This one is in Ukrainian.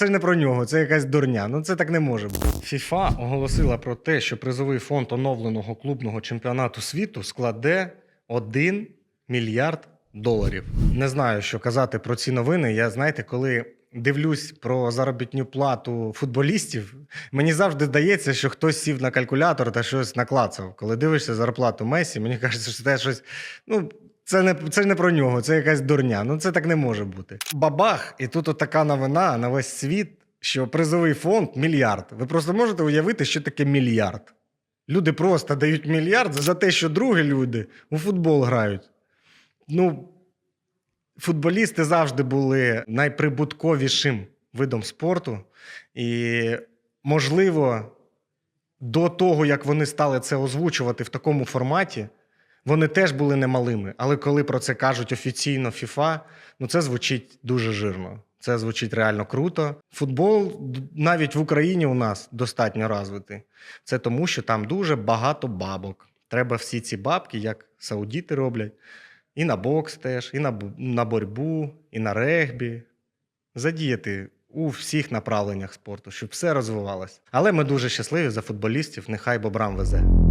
Це не про нього, це якась дурня. Ну це так не може бути. FIFA оголосила про те, що призовий фонд оновленого клубного чемпіонату світу складе 1 мільярд доларів. Не знаю, що казати про ці новини. Я знаєте, коли дивлюсь про заробітну плату футболістів, мені завжди здається, що хтось сів на калькулятор та щось наклацав. Коли дивишся зарплату Месі, мені кажеться, що це щось. Ну, це не, це не про нього, це якась дурня. Ну це так не може бути. Бабах, і тут така новина на весь світ, що призовий фонд мільярд. Ви просто можете уявити, що таке мільярд. Люди просто дають мільярд за те, що другі люди у футбол грають. Ну, футболісти завжди були найприбутковішим видом спорту. І, можливо, до того, як вони стали це озвучувати в такому форматі, вони теж були немалими. Але коли про це кажуть офіційно FIFA, ну це звучить дуже жирно. Це звучить реально круто. Футбол навіть в Україні у нас достатньо розвитий. Це тому, що там дуже багато бабок. Треба всі ці бабки, як саудіти роблять, і на бокс теж, і на, на боротьбу, і на регбі. Задіяти у всіх направленнях спорту, щоб все розвивалося. Але ми дуже щасливі за футболістів, нехай бобрам везе.